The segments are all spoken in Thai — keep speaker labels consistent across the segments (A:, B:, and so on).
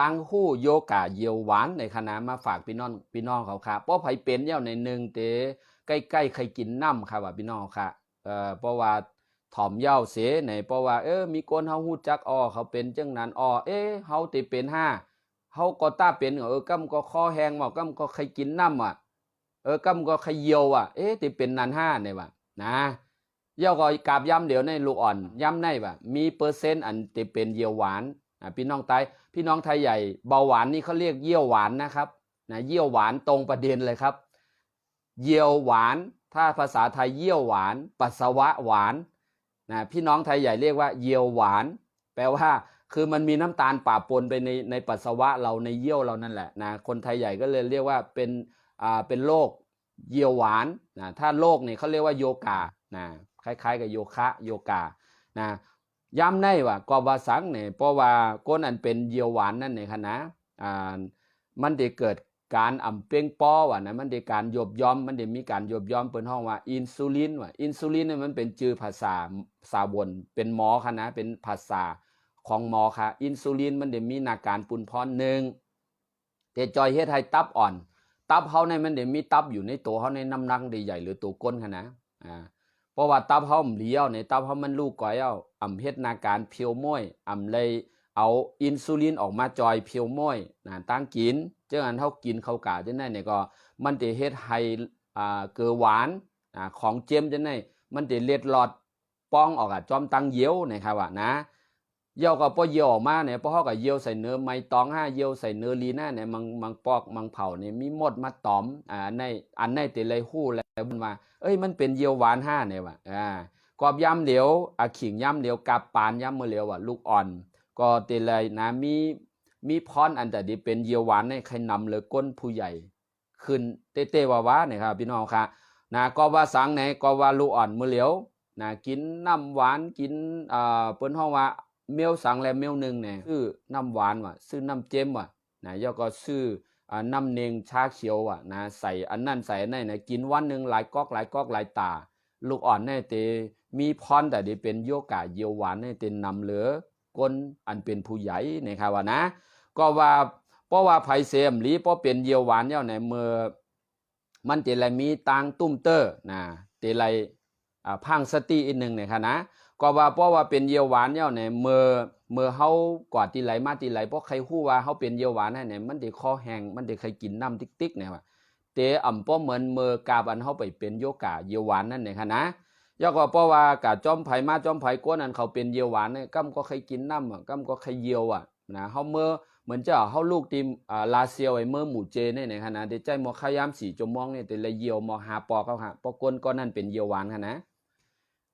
A: ตั้งหู้โยกะเยียวหวานในคณะมาฝากพี่น้องพี่น้องเขาค่ะเพราะไผเป็นเย้าในหนึ่งเตใกล้ๆใครกินน้ำค่ะว่าพี่น้องค่ะเอ่อเพราะว่าถ่อมเย้าเสในเพราะว่าเออมีคนเฮาฮู้จักอ้อเขาเป็นจังนั้นอ้อเอ๊เฮาติเป็นห้าเฮาก็ตาเป็นเออกำก็คอแห้งว่ากำก็ใครกินน้ำอะเออกำก็ใครเยียวอะเอ๊ติเป็นนันห้าเนี่ยว่ะนะเย้าก็กราบย้ำเดี๋ยวในลูกอ่อนย้ำในว่ามีเปอร์เซ็นต์อันติเป็นเยียวหวาน พี่น้องไทยพี่น้องไทยใหญ่เบาหวานนี่เขาเรียกเยี่ยวหวานนะครับนะเยี่ยวหวานตรงประเด็นเลยครับ เยี่ยวหวาน ถ้าภาษาไทยเยี่ยวหวาน ปัสสาวะหวานนะพี่น้องไทยใหญ่เรียกว่าเยี่ยวหวาน แปลว่าคือมันมีน้ำตาลป่าปนไปในในปัสสาวะเราในเยี่ยวเรานั่นแหละนะคนไทยใหญ่ก็เลยเรียกว่าเป็นอ่าเป็นโรคเยี่ยวหวานนะถ้าโรคเนี่ยเขาเรียกว่าโยกานะคล้ายๆ กับโยคะโยกานะ ย้ำในว่ากอบาสังเนี่ยเพราะว่าก้นอันเป็นเยียวหวานนั่นเนี่ยค่ะนะอ่ามันได้เกิดการอ่ำเป้งป้อว่ะนะมันได้การยบย่อมมันได้มีการยบย่อมเป็นห้องว่าอินซูลินว่ะอินซูลินเนี่ยมันเป็นชื่อภาษาสาวนเป็นหมอค่ะนะเป็นภาษาของหมอค่ะ อินซูลินมันเดี๋ยวมีนาการปุ่นพรหนึ่งแต่จอยเฮ็ดให้ตับอ่อน ตับเขาในมันเดี๋ยวมีตับอยู่ในตัวเขาในน้ำหนักได้ใหญ่หรือตัวก้นค่ะนะอ่า ราะว่าตับเขามันเลี้ยวในตับเขามันลูกก่อยเอาอ่ำเฮ็ดนาการเพียวม้อยอ่ำเลยเอาอินซูลินออกมาจอยเพียวม้อยนะตั้งกินเจ้าอันเขากินเขากาจะได้เนี่ยก็มันจะเฮ็ดให้อ่าเกลือหวานอ่าของเจยมจะได้มันจะเล็ดหลอดป้องออกอะจอมตังเยียวนะครับว่านะเยี่ยวก็พอเยี่ยวออกมาเนี่ยพอเขาก็เยี่ยวใส่เนื้อไม้ตองห้าเยี่ยวใส่เนื้อลีน่าเนี่ยมังมังปอกมังเผาเนี่ยมีมดมาตอมอ่าในอันในติเลยหู้ แล้วมันว่าเอ้ยมันเป็นเยียวหวานห้าเนี่ยว่ะอ่ากอบย้ำเดี๋ยวอะขิงย้ำเดี๋ยวกับปานย้ำเมื่อเหลียวว่ะลูกอ่อน ก็เติเลยนะมีมีพรอันแต่ดีเป็นเยียวหวานในใครนำเลยก้นผู้ใหญ่ ขึ้นเตเต้วาวาเนี่ยครับพี่น้องค่ะนะก็ว่าสังไหนก็ว่าลูกอ่อนเมื่อเหลียวนะกินน้ำหวานกินอ่าเปิ้นห้องว่าเมลสังแลเมลหนึ่งเนี่ยซื้อน้ำหวานว่ะซื้อน้ำเจมว่ะนะย่อก็ซื้อ น้ำเนงชาเขียวว่ะนะใส่อันนั่นใส่อันนั่นนะกินวันหนึ่งหลายก๊อกหลายก๊อกหลายตา ลูกอ่อนเนี่ยเตมีพรแต่เดีเป็นโยกาเยียวหวานเนี่ยเตนำเหลือก้นอันเป็นผู้ใหญ่นะครับว่านะ ก็ว่าเพราะว่าไผเสมหรือเพราะเป็นเยียวหวานเย่าในเมื่อมันเตไรมีตังตุ้มเตอร์นะเตไรอ่าพังสติอีกหนึ่งเนี่ยค่ะนะก็ว่าเพราะว่าเป็นเยียวหวานเนี่ยในเมื่อ เมื่อเฮากว่าตีไหลมาตีไหลเพราะใครฮู้ว่าเฮาเป็นเยียวหวานให้เนี่ยมันได้คอแห้งมันได้ใครกินน้ำติ๊กๆเนี่ยว่าเตอ่ำป้อเหมือนเมื่อกาบันเฮาไปเป็นโยกาเยียวหวานนั่นเนี่ยค่ะนะยกว่าเพราะว่ากะจอมไผ่มาจอมไผ่ก้นอันเขาเป็นเยียวหวานเนี่ยกํก็ใครกินน้ำอะกํก็ใครเยียวอะนะเฮาเมื่อเหมือนจะเฮาลูกทีมอ่าลาเซียวไอ้เมื่อหมู่เจเนี่ยเนี่ยค่ะนะเดใจหมอขยามสีจมมองเนี่ยแต่ละเยียวหมอหาปอเขาค่ะเพราะก้นก็นั่นเป็นเยียวหวานค่ะนะ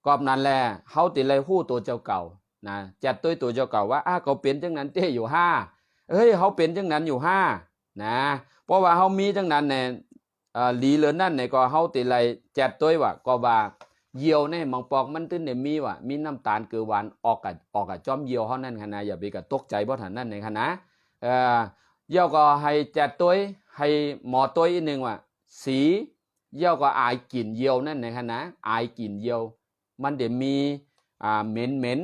A: กอบนั้นแหละเฮาติเลยฮู้ตัวเจ้าเก่า นะจัดตัวตัวเจ้าเก่าว่าอ้าเขาเป็นจังนั้นเต้อยู่ห้าเอ้ยเฮาเป็นจังนั้นอยู่ห้านะเพราะว่าเฮามีจังนั้นเนี่ยหลีเหลือนั่นเนี่ยก็เฮาติเลยจัดตัวว่าก็ว่าเยียวเนี่ยมังปอกมันตึ้นเนี่ยมีว่ามีน้ำตาลเกลือหวานออกกับออกกับจอมเยียวเฮานั่นค่ะนะอย่าไปกะตกใจบ่ทันนั่นในค่ะนะเออเยี่ยวก็ให้จัดตัวให้หมอตัวอีกหนึงว่าสีเยี่ยวก็อายกลิ่นเยียวนั่นในค่ะนะอายกลิ่นเยียว มันเดี๋ยวมีอ่าเหม็นเหม็น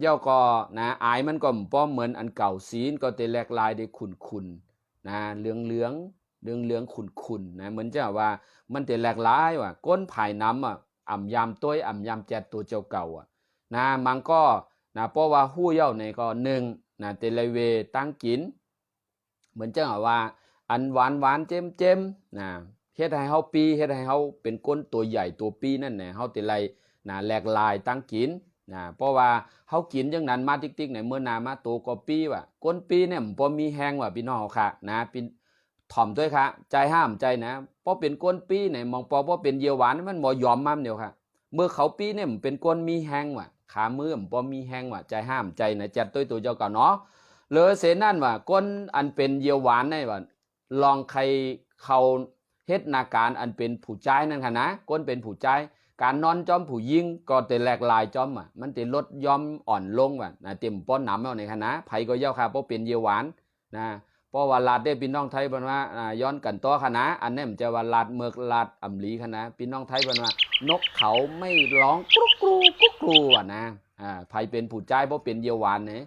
A: เย่าก็นะอายมันก็ป้อมเหมือนอันเก่าสีนก็เตแลกลายได้ขุนขุนนะเหลืองเหลืองเหลืองเหลืองขุนขุนนะเหมือนจะว่ามันเตแลกลายว่ะก้นผายน้ำอะอ่ำยามตัวอ่ำยามแจดตัวเจ้าเก่าอะนะมันก็นะเพราะว่าหู้เย่าในก็หนึ่งนะเตเลเวตั้งกิน เหมือนจะว่า อันหวานหวานเจมเจมนะเฮ็ดให้เฮาปีเฮ็ดให้เฮาเป็นก้นตัวใหญ่ตัวปีนั่นแหละเฮาเตไลนะแหลกลายตั้งกิน นะเพราะว่าเขากินจังนั้นมาติ๊กๆในเมื่อนามาโตกว่าปีว่ะก้นปีเนี่ยผมมีแห้งว่ะพี่น้องค่ะนะป็นถ่อมด้วยค่ะใจห้ามใจนะเพราะเป็นก้นปีเนี่ยมองปอเพราะเป็นเยียวหวานมันบ่ยอมมั่มเดียวค่ะ เมื่อเขาปีเนี่ยมันเป็นก้นมีแห้งว่ะขามือมันบ่มีแห้งว่ะใจห้ามใจนะจัดตัวตัวเจ้าก่าเนาะเลยเสนั่นว่ะก้นอันเป็นเยียวหวานนี่ว่ะลองใครเขาเฮ็ดนาการอันเป็นผู้ใจนั่นค่ะนะก้นเป็นผู้ใจ การนอนจอมผู้ยิงก็แต่แหลกลายจอมอะมันจะลดยอมอ่อนลงว่ะนะเต็มป้อนหนำเอาในคณะไผก็เย้าค่ะเพราะเป็นเยาหวานนะเพราะว่าลาดได้พี่น้องไทยเพิ่นว่าย้อนกันต่อคณะอันนี้มันจะว่าลาดเมือกลาดอำลีคณะพี่น้องไทยเพิ่นว่า นกเขาไม่ร้องกรุกรูกรุกรูอะนะอ่าไผเป็นผู้ใจเพราะเป็นเยาหวานเนี่ย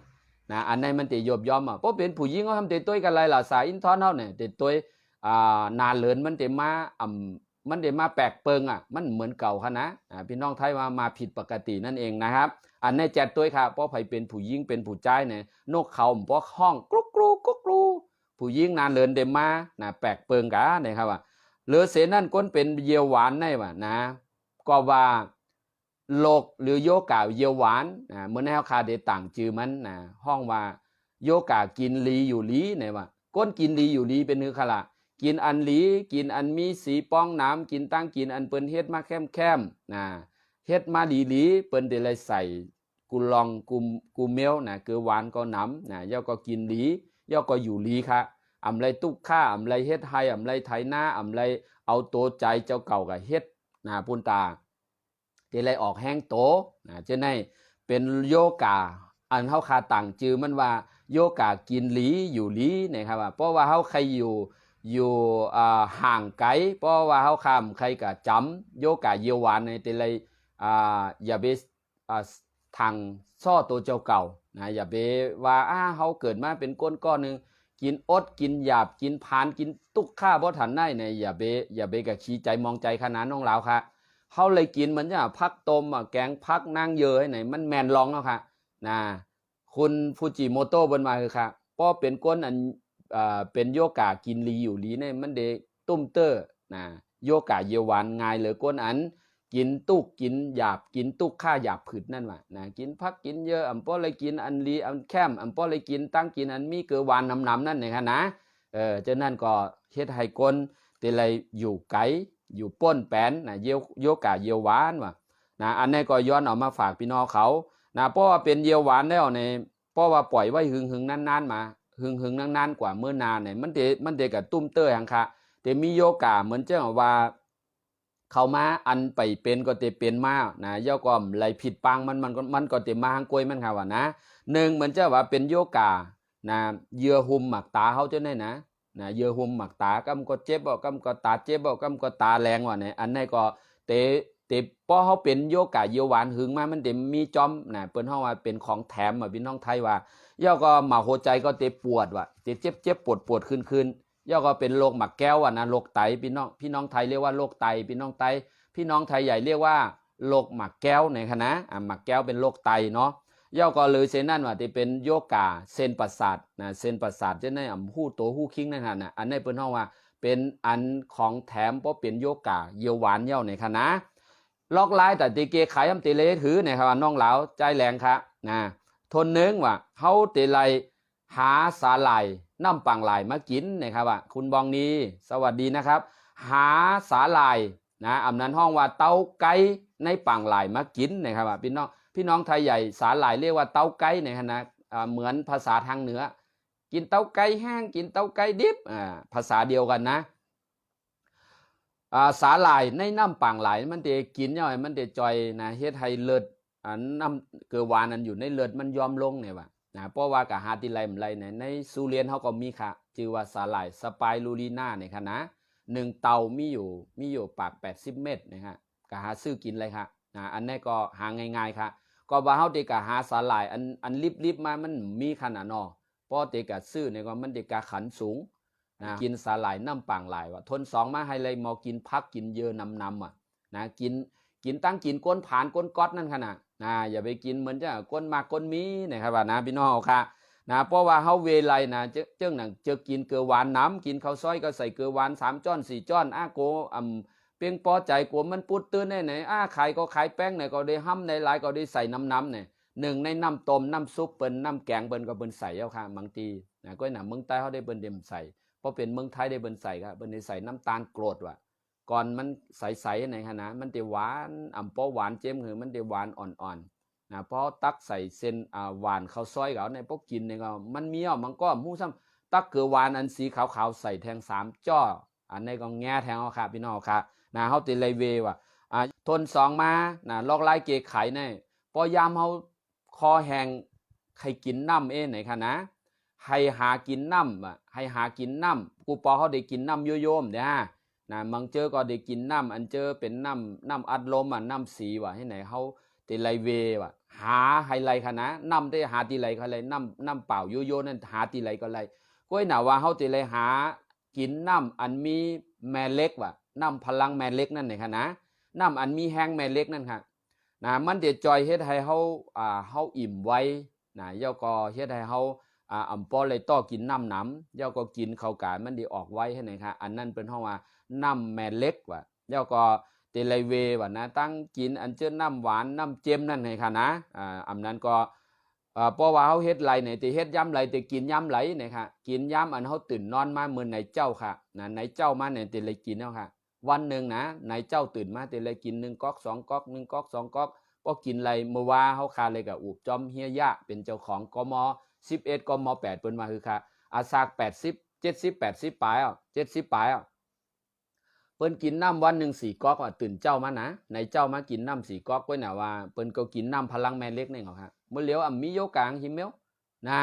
A: นะอันนั้นมันติยบยอมอะเพราะเป็นผู้หญิงเขาทำติต้วกันไรล่ะสายอินทอนเฮาเนี่ยติต้วอ่านานเลินมันติมาอ่ำ มันติมาแปลกเปิงอะ มันเหมือนเก่าค่ะนะอ่าพี่น้องไทยว่ามาผิดปกตินั่นเองนะครับ อันนี้แจดต้วค่ะเพราะไผเป็นผู้หญิงเป็นผู้ชายเนี่ยนกเขาเพราะห้องกรุกกรูกรุกกรูผู้หญิงนานเลินเดมานะแปลกเปิงกะนะครับว่าเหลือเสนั่นก้นเป็นเยียวหวานได้ว่ะนะ ก็ว่าโลกหรือโยกาเยียวหวานนะเมื่อในเฮาคาเดต่างจือมันนะห้องว่าโยกากินลีอยู่ลีเนี่ยว่าก้นกินลีอยู่ลีเป็นเนื้อขละ กินอันลี กินอันมีสีป้องน้ำกินตั้งกินอันเปิ้นเฮ็ดมาแคมแคมนะเฮ็ดมาดีหลีเปิ้นเดเลยใส่กุลองกุมกูเมลนะคือหวานก็น้ำนะย่อก็กินหลีย่อก็อยู่หลีค่ะอำไรตุกข้าอำไรเฮ็ดไฮอำไรไถหน้าอำไรเอาโตใจเจ้าเก่ากับเฮ็ดนะปุนตาที่ไรออกแห้งโตนะเจ้าในเป็นโยกาอันเฮาคาต่างจือมันว่าโยกากินหลีอยู่หลีนะครับว่าเพราะว่าเฮาใครอยู่ อยู่ห่างไกลเพราะว่าเฮาคำใครก็จำโยกาเยียวหวานในแต่ไรอ่าอย่าไปทางซ่อตัวเจ้าเก่านะอย่าไปว่าอ้าเฮาเกิดมาเป็นก้นก้อนหนึ่งกินอดกินหยาบกินพานกินตุกข้าบ่ทันได้เนี่ยอย่าไปอย่าไปกับขี้ใจมองใจขนาดน้องลาวค่ะเขาเลยกินเหมือนจะพักต้มแกงพักนางเยอะไหนมันแมนลองแล้วค่ะนะคุณฟูจิโมโตะบนมาคือค่ะป้อเป็นก้นอัน อ่าเป็นโยกากินลีอยู่ลีเนี่ยมันเดตุ้มเตอร์นะโยกาเยวานง่ายเหลือก้นอัน กินตุกกินหยาบกินตุกข้าหยาบผืดนั่นว่ะนะกินพักกินเยอะอันป้อเลยกินอันลีอันแคมอันป้อเลยกินตั้งกินอันมีเกือวานน้ำนั่นเนี่ยค่ะนะเออเจ้านั่นก็เฮ็ดให้ก้นแต่ไรอยู่ไกลอยู่ป้นแปนนะเยวโยกาเยวานว่ะนะอันนี้ก็ย้อนออกมาฝากพี่น้องเขานะเพราะว่าเป็นเยวหวานแล้วในเพราะว่าปล่อยไว้หึงหึงๆนานๆมา หึงหึงๆนานๆกว่าเมื่อนานเนี่ยมันเดมันเดกับตุ้มเตอร์หังค่ะแต่มีโยกาเหมือนเจ้าว่า เขามาอันไปเป็นก็เตเป็นมานะย่อก็ไหลผิดปังมันมันก็มันก็เตมาหังกล้วยมันค่ะว่านะหนึ่งเหมือนเจ้าว่าเป็นโยกานะเยื่อหุมหมักตาเขาเจ้าเนี่ยนะนะเยือหุมหมักตากำก็เจ็บบ่กำก็ตาเจ็บบ่กำก็ตาแรงว่ะเนี่ยอันนี้ก็เตเตพอเขาเป็นโยกะเยียวหวานหึงมามันเต็มมีจอมนะเปิ้นเฮาว่าเป็นของแถมอะพี่น้องไทยว่า ย่อก็หมาหัวใจก็เตปวดว่ะเตเจ็บเจ็บปวดปวดขึ้นขึ้นย่อก็เป็นโรคหมักแก้วอะนะโรคไตพี่น้องพี่น้องไทยเรียกว่าโรคไตพี่น้องไต พี่น้องไทยใหญ่เรียกว่าโรคหมักแก้วในคณะอะหมักแก้วเป็นโรคไตเนาะย่อก็เลยเซนนั่นว่าที่เป็นโยกาเส้นประสาทนะเส้นประสาทจะในอ่ำหู้โตหู้คิงนั่นฮะนะอันนี้เปิ้นเฮาว่าเป็นอันของแถมเพราะเป็นโยกาเยียวหวานเย่าในคณะลอกไลายแต่ตีเกขายอำติเลถือในครับน้องเหลาใจแรงครับนะ ทนเนึงว่าเฮาเติไลหาสาหร่ายน้ำปังหลายมากินนะครับว่าคุณบองนี้สวัสดีนะครับ หาสาหร่ายนะอำนั้นห้องว่าเต้าไก่ในปังหลายมากินนะครับว่าพี่น้องพี่น้องไทยใหญ่สาหร่ายเรียกว่าเต้าไก่ในคณะเหมือนภาษาทางเหนือ กินเต้าไก่แห้งกินเต้าไก่ดิบอ่าภาษาเดียวกันนะสาหร่ายในน้ำปังหลายมันเดกินย่อยมันเดจอยนะเฮ็ดให้เลือดอั นน้ำเกลือหวานันอยู่ในเลือดมันยอมลงเนี่ยว่ะนะเพราะว่ากะหาติไลมนไรเนี่ยในซูเรียนเขาก็มีค่ะชื่อว่าสาหร่ายสไปรูลีน่าเนี่ยค่ะนะหนึ่งเตามีอยู่มีอยู่ปาก 80 เม็ดนะฮะกะหาซื้อกินเลยค่ะนะอันนี้ก็หาง่ายๆค่ะก็ว่าเฮาเด็กะหาสาหร่ายอันอันลิบๆมามันมีขนาดนอเพราะเด็กะซื้อเนี่ยก็มันเด็กะขันสูงนะกินสาหร่ายน้ำปังหลายว่าทนสองมาให้เลยมอกินพักกินเยอะนำนำอะนะกินกินตั้งกินก้นผานก้นก๊อดนั่นขนาด นะอย่าไปกินเหมือนจะก้นมากก้นมีนะครับว่านะพี่น้องค่ะนะเพราะว่าเฮาเวไลนะเจ้าเจ้าหนังเจอกินเกลือหวานน้ำกินข้าวซอยก็ใส่เกลือหวานสามจ้อนสี่จ้อนอ้าโกอ่ำเพียงพอใจกลัวมันปุดตื้นได้ไหนอ้าขายก็ขายแป้งไหนก็ได้ห้ำในลายก็ได้ใส่น้ำน้ำเนี่ยหนึ่งในน้ำต้มน้ำซุปเปิ้นน้ำแกงเปิ้นก็เปิ้นใส่เอาค่ะบางทีนะก็หนาเมืองใต้เขาได้เปิ้นเดมใส่เพราะเป็นเมืองไทยได้เปิ้นใส่ครับเปิ้นได้ใส่น้ำตาลโกรดว่ะ ก่อนมันใสๆในขณะมันจะหวานอ่ำปอหวานเจ้มคือมันจะหวานอ่อนๆนะพอตักใส่เส้นอ่าหวานข้าวซอยเขาในพวกกินเนี่ยก็มันมีอะมันก็มู้ซ้ำตักเกลือหวานอันสีขาวๆใส่แทงสามจ้ออันนี้ก็แง่แทงเอาค่ะพี่น้องค่ะนะเฮาติไลยเวว่ะอ่าทนสองมานะลอกไล่เกไข่เนี่ยพอยามเฮาคอแห้งใครกินน้ำเอ้ไหนคะนะให้หากินน้ำอะให้หากินน้ำกูปอเขาได้กินน้ำโยโย่มเด้อ นะบางเจอก็ได้กินน้ำอันเจอเป็นน้ำน้ำอัดลมอะน้ำสีว่ะให้ไหนเฮาติไลเวว่ะหาไฮไลค่ะนะนำได้หาตีไหลก็เลยน้ำน้ำเปล่าโยโย่นั่นหาตีไหลก็เลยก้อยหนาว่าเฮาตีไหลหากินน้ำอันมีแม่เล็กว่ะน้ำพลังแม่เล็กนั่นนี่ค่ะนะน้ำอันมีแห้งแม่เล็กนั่นค่ะนะมันจะจอยเฮ็ดให้เฮาอ่าเฮาอิ่มไว้นะเย่าก็เฮ็ดให้เฮาอ่าอำปอเลยต่อกินน้ำหน้ำเย่าก็กินข้าวกายมันไดีออกไว้ให้ไหนค่ะอันนั้นเป็นเฮาว่า น้ำแม่เล็กว่ะเย่าก็เตไลเวว่ะนะตั้งกินอันเจอน้ำหวานน้ำเจมนั่นให้ค่ะนะอ่าอันนั้นก็เพราะว่าเฮาเฮ็ดไรเนี่ยแต่เฮ็ดย้ำไรแต่กินย้ำไหลเนี่ยค่ะกินย้ำอันเฮาตื่นนอนมาเหมือนไหนเจ้าค่ะนะไหนเจ้ามาเนี่ยแต่เลยกินแล้วค่ะ วันหนึ่งนะไหนเจ้าตื่นมาแต่เลยกินหนึ่งก๊อกสองก๊อกหนึ่งก๊อกสองก๊อกพอกินไรเมื่อว่าเฮาคาเลยกับอูบจอมเฮียยะเป็นเจ้าของกม11กม8เปิ้นมาคือค่ะอาซาก80 70 80ปดสิบปลายอะ70ปลายอะ เปิ้นกินน้ำวันหนึ่งสี่ก๊อกอะตื่นเจ้ามานะในเจ้ามากินน้ำสี่ก๊อกไว้หน่ะว่าเปิ้นก็กินน้ำพลังแม่เล็กนี่เหรอครับเมื่อเลี้ยวอะมีโยกลางหิมเมลนะ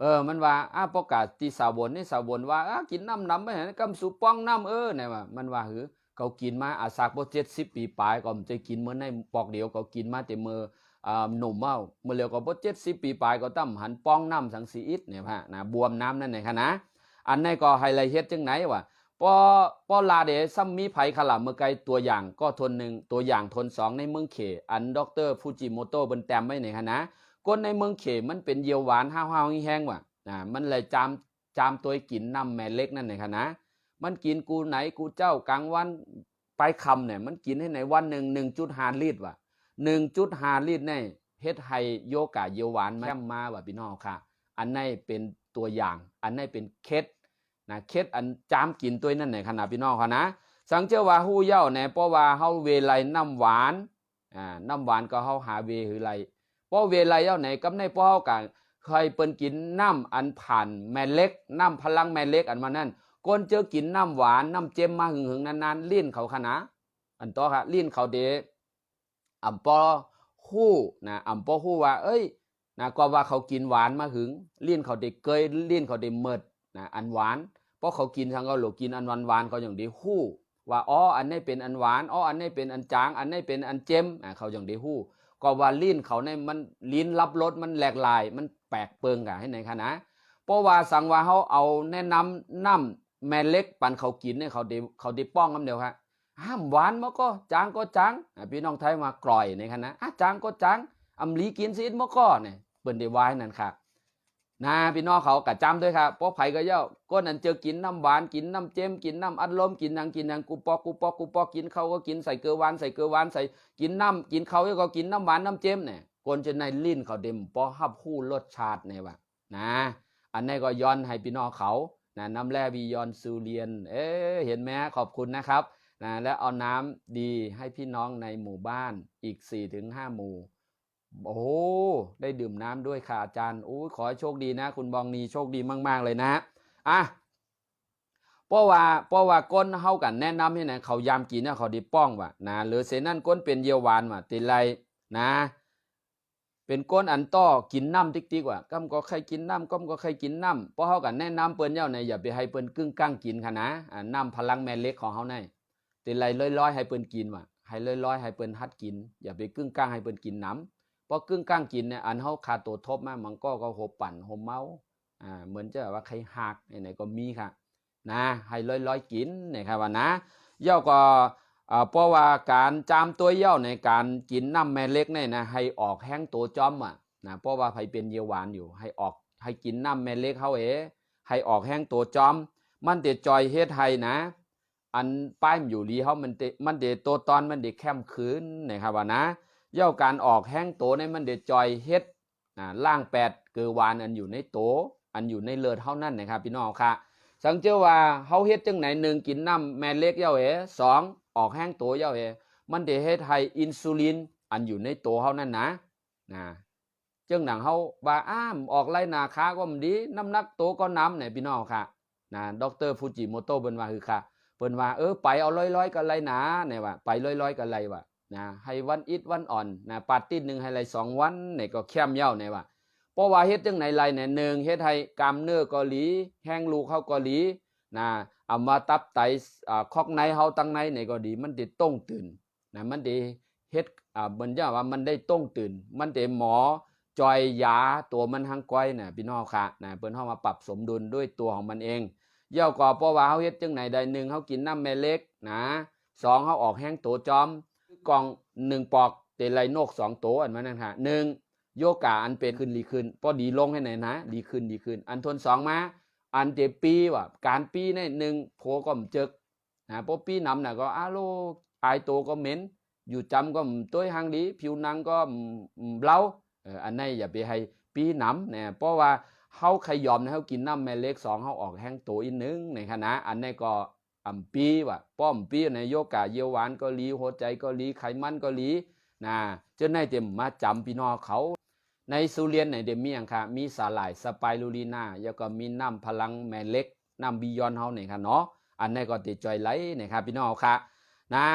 A: เออมันว่าอ้าประกาศที่สาวบนนี่สาวบนว่าอ้ากินน้ำน้ำไปเห็นกำสุป้องน้ำเออเนี่ยว่ามันว่าหือเขากินมาอาซากบ่เจ็ดสิบปีปลายก็มันจะกินเมื่อในปอกเดียวเขากินมาแต่เมื่ออ่าหนุ่มเมาเมื่อเลี้ยวก็บ่เจ็ดสิบปีปลายก็ตั้มหันป้องน้ำสังสีอิดเนี่ยฮะนะบวมน้ำนั่นเนี่ยค่ะนะอันนี้ก็ไฮไลท์เฮ็ดจังไหนวะ ปอปอลาเดซัมมีไผขลาเมื่อไกลตัวอย่างก็ทนหนึ่งตัวอย่างทนสองในเมืองเข อันดอกเตอรฟูจิโมโตะบนแต้มไว้ในคณะคนในเมืองเขมันเป็นเยียวหวานห้าวๆแห้งว่ะอ่ามันเลยจามจามตัวกินน้ำแม่เล็กนั่นในคณะมันกินกูไหนกูเจ้ากลางวันไปคำเนี่ยมันกินให้ในวันหนึ่งหนึ่งจุดหาลิตรว่ะหนึ่งจุดหาลิตรเนี่ยเฮ็ดให้โยกะเยียวหวานมามาว่ะพี่น้องค่ะ อันนี้เป็นตัวอย่าง อันนี้เป็นเคล็ด นะเคล็ดอันจามกินตัวนั่นในขณะพี่น้องเขานะ สังเจอว่าหู้เย้าเนี่ยเพราะว่าเฮาเวไลน้ำหวานอ่าน้ำหวานก็เฮาหาเวหือไรเพราะเวไลเย้าไหนกับในเพราะเฮากันเคยเปิ้นกินน้ำอันผ่านแม่เล็กน้ำพลังแม่เล็กอันมานั่นคนเจอกินน้ำหวานน้ำเจมมาหึงหึงนานๆลิ้นเขาขนาอันต่อค่ะลิ้นเขาเดอ่ำปอฮู้นะอ่ำปอฮู้ว่า เอ้ยนะก็ว่าเขากินหวานมาหึงลิ้นเขาเด็กเกยลิ้นเขาเด็กเมิดนะอันหวาน เพราะเขากินทางเขาหลกินอันหวานหวานๆเขาอย่างดีฮู้ ว่าอ๋ออันนี้เป็นอันหวานอ๋ออันนี้เป็นอันจาง อันนี้เป็นอันเจมอ่าเขาอย่างดีฮู้ ก็ว่าลิ้นเขาในมันลิ้นรับรสมันแหลกลาย มันแปลกเปิงกันให้ไหนคะนะเพราะว่าสังว่าเขาเอาแนะนำน้ำแม่เล็กปันเขากินเนี่ยเขาได้เขาได้ป้องกันเดียวครับห้ามหวานมาก็จางก็จางพี่น้องไทยมากร่อยในคณะจางก็จางอำลีกินซีดมาก็เนี่ยเปิ้นได้ไว้นั่นครับ นะพี่น้องเขากะจำด้วยครับเพราะไผ่ก็เย้าก้นอันเจอกินน้ำหวานกินน้ำเจมกินน้ำอัดลมกินหยังกินหยังกูปอกกูปอกกูปอกกินเขาก็กินใส่เกลือหวานใส่เกลือหวานใส่กินน้ำกินเขาก็กินน้ำหวานน้ำเจมเนี่ยคนจะในลิ้นเขาเด็มปอฮับคู่รสชาติเนี่ยว่ะนะ อันนี้ก็ย้อนให้พี่น้องเขานะน้ำแร่บียอนซูเรียน เอ๊เห็นไหมขอบคุณนะครับนะแล้วเอาน้ำดีให้พี่น้องในหมู่บ้านอีก 4-5 หมู่ โอ้ได้ดื่มน้ำด้วยค่ะอาจารย์โอ้ขอให้โชคดีนะ คุณบองนีโชคดีมาก ๆ เลยนะอะเพราะว่าเพราะว่าก้นเฮากันแนะนำให้นะเขายามกินนะเขาดีป้องว่ะนะหรือเสนั่นก้นเป็นเยียวหวานว่ะติไรนะ เป็นก้นอันต้อกินน้ำติ๊กๆว่ะก้มก็ใครกินน้ำก้มก็ใครกินน้ำเพราะเฮากันแนะนำเปิ้นเย้าในอย่าไปให้เปิ้นกึ่งก้างกินค่ะนะอ่าน้ำพลังแม่เล็กของเฮาในติไรร้อยๆให้เปิ้นกินว่ะให้ร้อยๆให้เปิ้นฮัดกิน อย่าไปกึ่งก้างให้เปิ้นกินน้ำ พราะกึ่งกลางกินเนี่ยอันเขาขาดตัวทบมากมันก็ก็หบปั่นหบเมาอ่าเหมือนจะแบบว่าใครหักไหนก็มีค่ะนะให้ร้อยร้อยกินเนี่ยครับว่านะเย่าก็อ่าเพราะว่าการจามตัวเย่าในการกินน้ำแม่เล็กเนี่ยนะให้ออกแห้งตัวจอมอะนะเพราะว่าไผเป็นเยาหวานอยู่ ให้ออกให้กินน้ำแม่เล็กเขาเอให้ออกแห้งตัวจอม มันเดจอยเฮ็ดให้นะ อันป้ายมันอยู่ดีเขามันเดมันเดตัวตอนมันเดแคมคืนนะครับว่านะ เย่าการออกแห้งโตในมันเดจอยเฮ็ดอ่าล่างแปดเกือวานอันอยู่ในโตอันอยู่ในเลือดเท่านั้นนะครับพี่น้องค่ะ สังเจอว่าเฮาเฮ็ดจังไหนหนึ่งกินน้ำแม่เล็กเย่าเอสองออกแห้งโตเย่าเอมันเดเฮ็ดให้อินซูลินอันอยู่ในโตเฮานั่นนะนะจึงหนังเฮาว่าอ้ามออกไล่นาค้าก็มันดีน้ำนักโตก็น้ำเนี่ยพี่น้องค่ะนะดรฟูจิโมโตะเปิ้นว่าคือค่ะเปิ้นว่าเออไปเอาร้อยๆกันไรหนาเนี่ยว่าไปร้อยๆกันไรว่า นะให้วันอิดวันอ่อนนะปาร์ตี้หนึ่งให้ไรสองวันเนี่ยก็เข้มเย้าเนี่ยว่าเพราะว่าเฮ็ดจังไหนไรเนี่ยหนึ่งเฮ็ดให้กามเนื้อเกาหลี แห้งลูกเข้าเกาหลีนะเอามาตับไตอ่าคอกในเฮาตั้งในเนี่ยก็ดีมันติดต้งตื่นนะมันดีเฮ็ดอ่ามันจะว่ามันได้ต้องตื่น มันแต่หมอจอยยาตัวมันหังก้อยน่ะพี่น้องค่ะนะเปิ้นเฮามาปรับสมดุลด้วยตัวของมันเองเย่าก็เพราะว่าเฮาเฮ็ดจังไหนใดหนึ่งเฮากินน้ำแม่เล็กนะสองเฮาออกแห้งโตจอม กล่องหนึ่งปอกเตไลนกสองโตอันมันนั่นค่ะหนึ่งโยกาอันเป็นขึ้นดีขึ้นพอดีลงให้ไหนนะ ดีขึ้นดีขึ้น อันทนสองมาอันเจปีว่ะการปีในหนึ่งโผก็มเจกนะพอปีนำน่ะก็อาโลอายโตก็เหม็นอยู่จำก็ตัวหางดี ผิวหนังก็เบลาอันนี้อย่าไปให้ปีหนำเนี่ยเพราะว่าเฮาใครยอมนะเฮากินน้ำแม่เล็กสองเฮาออกแห้งโตอีกนึงในคณะอันนี้ก็ อำปีว่ะป้อมปีในโยกาเยียวหวานก็ลีหัวใจก็ลีไขมันก็ลีนะเจ้าในเต็มมาจำพี่น้องเขา ในสุเรียนในเดมีอย่างค่ะ มีสาหร่ายสไปรูลีนาแล้วก็มีน้ำพลังแม่เล็กน้ำบิยอนเฮาเนี่ยค่ะเนาะอันนี้ก็ติดจอยไหลเนี่ยค่ะพี่น้องค่ะนะ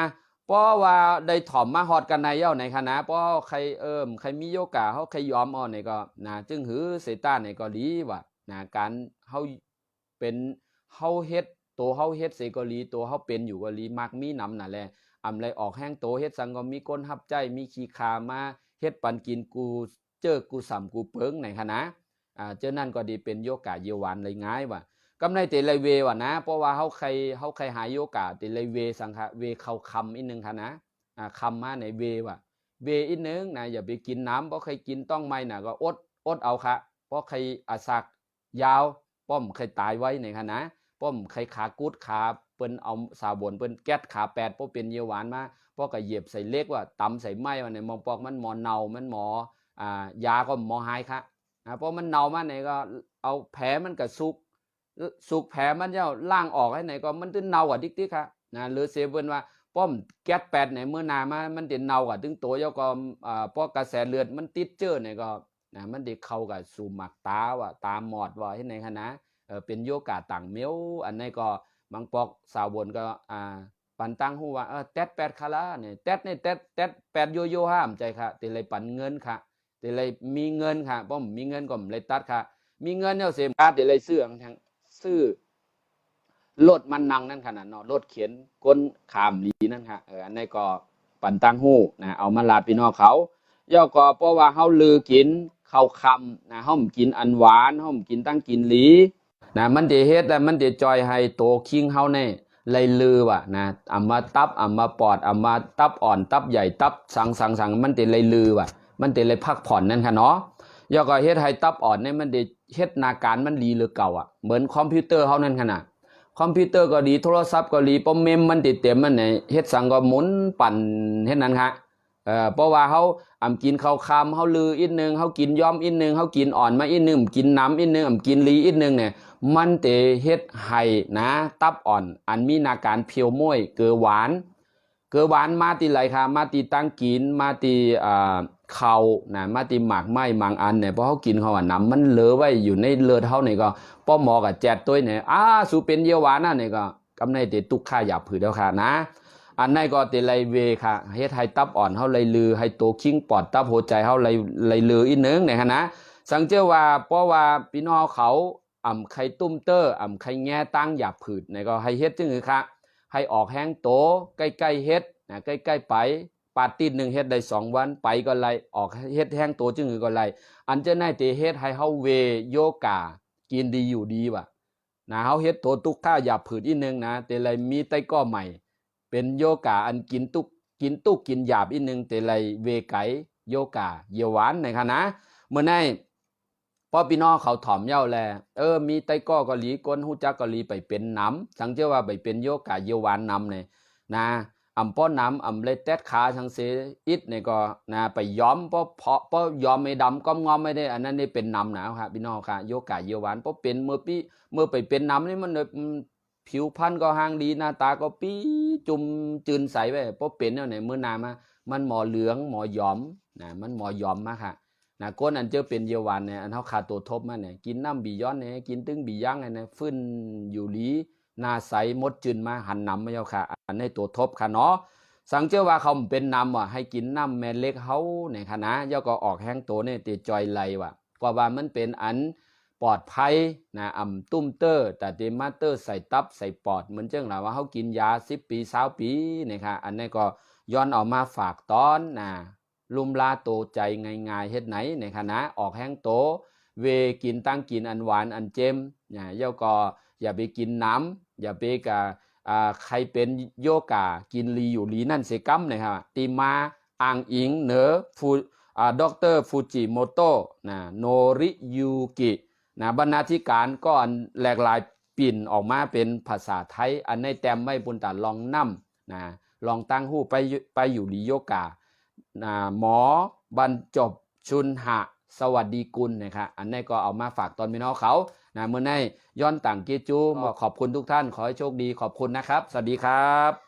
A: เพราะว่าได้ถ่อมมาฮอดกันในเย้าในคณะเพราะใครเอิมใครมีโยกาเฮาใครยอมอ่อนเนี่ยก็นะจึงหือเสต้าเนี่ยก็ดีว่านะการเฮาเป็นเฮาเฮ็ด ตัวเฮาเฮ็ดเสก็ลีตัวเฮาเป็นอยู่ก็ลีมักมีนำนั่นแหละอำไรออกแห้งโตเฮ็ดสังก็มีก้นหับใจมีขี้คามาเฮ็ดปันกินกูเจอกูสัมกูเปิงในคณะอ่าเจ้านั่นก็ดีเป็นโยกาเยวานเลยง่ายว่ะกำในเตไลเวว่ะนะ เพราะว่าเฮาใครเฮาใครหายโยกาเตไลเวสังคะเวเขาคำอีกนึงค่ะนะอ่าคำมาในเวว่ะเวอีกนึงนะอย่าไปกินน้ำเพราะใครกินต้องไม่น่ะก็อดอดเอาค่ะเพราะใครอาสักยาวป้อมใครตายไว้ในคณะ ป้อมใครขากุดขาเปิ้นเอาสาบนเปิ้นแก๊สขาแปดพราะเป็นเยาหวานมาพราะก็เหยียบใส่เล็กว่าตำใส่ไม้ว่าในมองปอกมันหมอเนามันหมออ่ายาก็หมอหายค่ะนะเพราะมันเน่ามาไหนก็เอาแผลมันก็สุกสุกแผลมันเจ้าล่างออกให้ไหนก็มันตึงเน่าอะดิ๊กๆค่ะนะหรือเซเว่นว่าป้อมแก๊สแปดไหนเมื่อนามามันเด่นเน่าอะถึงตัวเจ้าก็อ่าพราะกระแสเลือดมันติดเจอไหนก็นะมันเด็กเข้ากับสู่หมักตาว่ะตามหมอดว่าให้ไหนคะนะ เป็นโยกาต่างเมียวอันนี้ก็บางปอกสาวบนก็อ่าปันตั้งหูว่าเออแตดแปดคาราเนี่ยแตดเนี่ยแตดแตดแปดโยโย่ห้ามใจค่ะแต่เลยปันเงินค่ะแต่เลยมีเงินค่ะป้อมมีเงินก็เลยตัดค่ะ มีเงินเนี่ยเสียการแต่เลยซื้อทางซื้อรถมันนังนั่นขนาดเนาะรถเขียนก้นขามลีนั่นค่ะเอออันนี้ก็ปันตังหู้นะเอามาลาดพี่น้องเขาย่อก็เพราะว่าเฮาลือกินข้าวคำนะเฮากินอันหวานเฮากินตั้งกินหลี นะมันจะเฮ็ดแล้วมันจะจอยให้โตคิงเฮาแน่เลยลือว่ะนะอามาตับอามาปอดอามาตับอ่อนตับใหญ่ตับสังสังสังมันจะเลยลือว่ะมันแต่เลยพักผ่อนนั่นค่ะเนาะยอก็เฮ็ดให้ตับอ่อนเนี่ยมันได้เฮ็ดนาการมันดีหรือเก่าอะเหมือนคอมพิวเตอร์เฮานั่นขนาดคอมพิวเตอร์ก็ดีโทรศัพท์ก็ดีปอมเมมมันติดเต็มมันเนี่ยเฮ็ดสังก็หมุนปั่นเฮ็ดนั้นค่ะเอ่อเพราะว่าเฮาอ่ำกินข้าวคำเฮาลืออีกนึงเฮากินย้อมอีกนึงเฮากินอ่อนมาอีกนึงกินน้ำอีกนึงอำกินลีอีกนึงเนี่ย มันเตเฮ็ดให้นะ ตับอ่อน อันมีนาการเพียวม้วยเกลือหวาน เกลือหวานมาตีไรค่ะมาตีตั้งกิน มาตีอ่าเขานะมาตีหมากไม้บางอันเนี่ยเพราะเขากินเขาว่าน้ำมันเลอะไว้อยู่ในเลือดเขาเนี่ยก็ป้อหมอกับแจดตัวเนี่ยอ้าสูเป็นเยาวานะเนี่ยก็กำในเตตุกค่าหยาบผืดแล้วค่ะนะ อันนั้นก็เตไลเวค่ะเฮ็ดให้ตับอ่อนเขาเลยลือให้โตคิงปอดตับหัวใจเขาเลยเลยลืออีกนึงเนี่ยค่ะนะสังเจอว่าเพราะว่าพี่น้องเขา อ่ำไข่ตุ้มเตอร์อ่ำไข่แง่ตั้งหยาบผืดเนี่ยก็ให้เฮ็ดจึงคือค่ะให้ออกแห้งโตใกล้ๆเฮ็ดนะใกล้ๆไปปาติดหนึ่งเฮ็ดได้สองวันไปก็ไล่ออกเฮ็ดแห้งโตจึงอือก็ไล่อันจะได้เตเฮ็ดให้เฮาเวโยกากินดีอยู่ดีว่ะนะเฮาเฮ็ดโตตุกข้าหยาบผืดอีกนึงนะแต่ไลมีไต้ก้อใหม่ เป็นโยกาอันกินตุกกินตุกกินหยาบอีกนึงแต่ไลเวไกโยกาเยหวานนะคะนะเมื่อใน พอพี่น้องเขาถ่อมเย้าแล เออ มีไต้ก้อกาหลีก้นฮู้จักกาหลีไปเป็นน้ำสังเจอว่าไปเป็นโยกาเยวานน้ำเนี่ยนะอำป้อน้ำอำเลยแตดขาชังเสอิดเนี่ยก็นะไปย้อมเพราะเพาะเพราะย้อมไม่ดำก้มงอมไม่ได้ อันนั้นนี่เป็นน้ำหนาวครับพี่น้องค่ะโยกาเยวานเพราะเป็นเมื่อปีเมื่อไปเป็นน้ำนี่มันเลยผิวพรรณก็ห่างดีหน้าตาก็ปีจุ่มจืนใสไปเพราะเป็นเนี่ยเมื่อนามามันหมอเหลืองหมอย้อมนะมันหมอย้อมมากค่ะ นะก้นอันเจอเป็นเยาวันเนี่ยอันเขาขาดตัวทบมาเนี่ยกินน้ำบีย้อนเนี่ยกินตึงบีย่างเนี่ยฟื้นอยู่หลีนาใสมดจืนมาหันนำมาเจ้าค่ะ อันในตัวทบค่ะเนาะสังเจอว่าเขาเป็นนำว่ะให้กินน้ำแม่เล็กเขาเนี่ยค่ะนะย่อก็ออกแห้งตัวเนี่ยตีจอยไหลว่ะก็ว่ามันเป็นอันปลอดภัยนะอ่ำตุ้มเตอร์ แต่เดมาเตอร์ใส่ตับใส่ปอดเหมือนเจ้าหล่าว่าเขากินยาสิบปีสาวปีเนี่ยค่ะอันนี้ก็ย้อนออกมาฝากตอนนะ ลุมลาโตใจง่ายๆเฮ็ดไหนในคณะออกแห้งโต เวกินตั้งกินอันหวานอันเจมเนะเย่าก็อย่าไปกินน้ำอย่าไปกะอ่าใครเป็นโยกากินลีอยู่ลีนั่นเสกัมนะครับตีมาอ่างอิงเหนือฟูอ่าดอกเตอร์ฟูจิโมโตะนะโนริยูกินะบรรณาธิการก็อันแหลกหลายปิ่นออกมาเป็นภาษาไทย อันในแต้มไม่บุญตาลองนํนะลองตั้งหู้ไปไปอยู่ลีโยกา หมอบรรจบชุนหะสวัสดีกุลนะครับอันนี้ก็เอามาฝากตอนพี่น้องเขานะเมื่อในย้อนต่างกีจูมาขอบคุณทุกท่าน ขอให้โชคดีขอบคุณนะครับ สวัสดีครับ